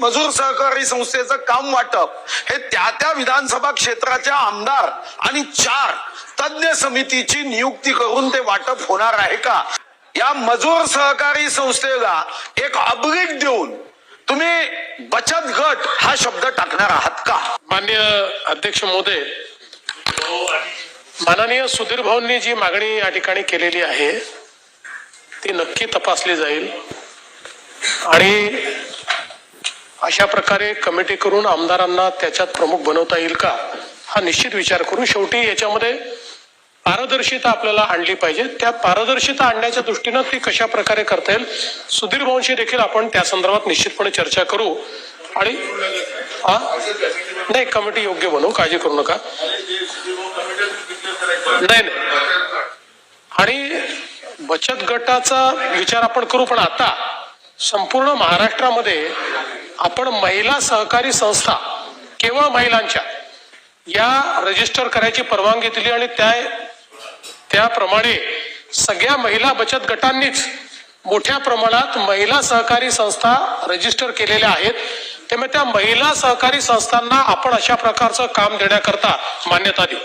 मजूर सहकारी संस्थेचं काम वाटप हे त्या त्या विधानसभा क्षेत्राच्या आमदार आणि चार तज्ञ समितीची नियुक्ती करून ते वाटप होणार आहे का? या मजूर सहकारी संस्थेला एक अपग्रेड देऊन तुम्ही बचत गट हा शब्द टाकणार आहात का? मान्य अध्यक्ष मोदे माननीय सुधीर भाऊंनी जी मागणी या ठिकाणी केलेली आहे ती नक्की तपासली जाईल. आणि अशा प्रकारे कमिटी करून आमदारांना त्याच्यात प्रमुख बनवता येईल का? हा निश्चित विचार करू शेवटी याच्यामध्ये पारदर्शिता आपल्याला आणली पाहिजे. त्या पारदर्शिता आणण्याच्या दृष्टीनं ती कशा प्रकारे करता येईल सुधीर भाऊंशी देखील आपण त्या संदर्भात निश्चितपणे चर्चा करू. आणि हा? नाही कमिटी योग्य बनवू काळजी करू नका. नाही नाही. आणि बचत गटाचा विचार आपण करू पण आता संपूर्ण महाराष्ट्रामध्ये आपण महिला सहकारी संस्था केवळ महिलांच्या या रजिस्टर करायची परवानगी दिली आणि त्या त्याप्रमाणे सगळ्या महिला बचत गटांनीच मोठ्या प्रमाणात महिला सहकारी संस्था रजिस्टर केलेल्या आहेत. त्यामुळे त्या महिला सहकारी संस्थांना आपण अशा प्रकारचं काम देण्याकरता मान्यता देऊ.